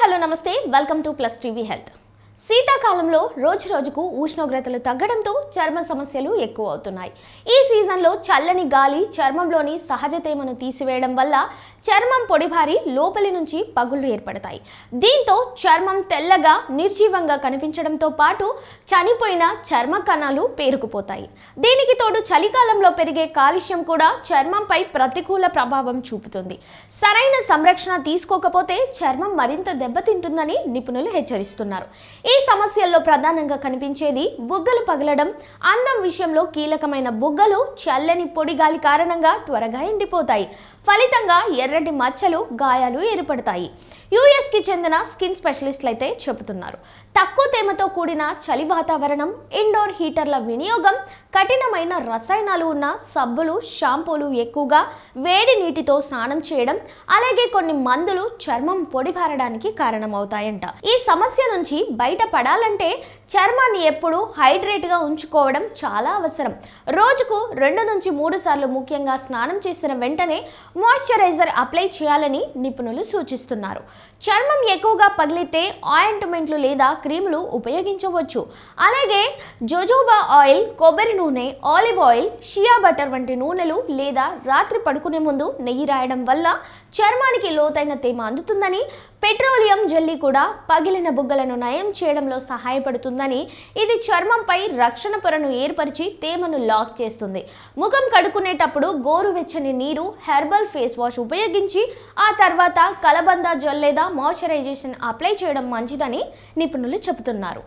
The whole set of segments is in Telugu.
హలో నమస్తే welcome to plus TV health శీతాకాలంలో రోజు రోజుకు ఉష్ణోగ్రతలు తగ్గడంతో చర్మ సమస్యలు ఎక్కువ అవుతున్నాయి ఈ సీజన్లో చల్లని గాలి చర్మంలోని సహజ తేమను తీసివేయడం వల్ల చర్మం పొడిబారి లోపలి నుంచి పగుళ్ళు ఏర్పడతాయి. దీంతో చర్మం తెల్లగా నిర్జీవంగా కనిపించడంతో పాటు చనిపోయిన చర్మ కణాలు పేరుకుపోతాయి. దీనికి తోడు చలికాలంలో పెరిగే కాలుష్యం కూడా చర్మంపై ప్రతికూల ప్రభావం చూపుతుంది. సరైన సంరక్షణ తీసుకోకపోతే చర్మం మరింత దెబ్బతింటుందని నిపుణులు హెచ్చరిస్తున్నారు. ఈ సమస్యల్లో ప్రధానంగా కనిపించేది బుగ్గలు పగలడం. అందం విషయంలో కీలకమైన బుగ్గలు చల్లని పొడి గాలి కారణంగా త్వరగా ఎండిపోతాయి. ఫలితంగా ఎర్రటి మచ్చలు గాయాలు ఏర్పడతాయి. యుఎస్కి చెందిన స్కిన్ స్పెషలిస్టులు అయితే చెబుతున్నారు. తక్కువ తేమతో కూడిన చలి వాతావరణం ఇండోర్ హీటర్ల వినియోగం కఠినమైన రసాయనాలు ఉన్న సబ్బులు షాంపూలు ఎక్కువగా వేడి నీటితో స్నానం చేయడం అలాగే కొన్ని మందులు చర్మం పొడిబారడానికి కారణమవుతాయంట. ఈ సమస్య నుంచి బయట బయటపడాలంటే చర్మాన్ని ఎప్పుడు హైడ్రేట్గా ఉంచుకోవడం చాలా అవసరం. రోజుకు రెండు నుంచి మూడు సార్లు ముఖ్యంగా స్నానం చేసిన వెంటనే మాయిశ్చరైజర్ అప్లై చేయాలని నిపుణులు సూచిస్తున్నారు. చర్మం ఎక్కువగా పగిలితే ఆయింట్మెంట్లు లేదా క్రీములు ఉపయోగించవచ్చు. అలాగే జోజోబా ఆయిల్ కొబ్బరి నూనె ఆలివ్ ఆయిల్ షియా బటర్ వంటి నూనెలు లేదా రాత్రి పడుకునే ముందు నెయ్యి రాయడం వల్ల చర్మానికి లోతైన తేమ అందుతుందని పెట్రోలియం జెల్లీ కూడా పగిలిన బుగ్గలను నయం చేయడంలో సహాయపడుతుందని ఇది చర్మంపై రక్షణ పొరను ఏర్పరిచి తేమను లాక్ చేస్తుంది. ముఖం కడుక్కునేటప్పుడు గోరువెచ్చని నీరు హెర్బల్ ఫేస్ వాష్ ఉపయోగించి ఆ తర్వాత కలబంద జెల్ లేదా మాయిశ్చరైజేషన్ అప్లై చేయడం మంచిదని నిపుణులు చెబుతున్నారు.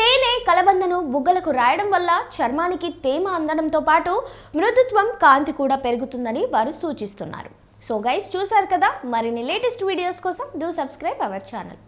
తేనె కలబందను బుగ్గలకు రాయడం వల్ల చర్మానికి తేమ అందడంతో పాటు మృదుత్వం కాంతి కూడా పెరుగుతుందని వారు సూచిస్తున్నారు. సో గైస్ చూసారు కదా? మరిన్ని లేటెస్ట్ వీడియోస్ కోసం డూ సబ్స్క్రైబ్ అవర్ ఛానల్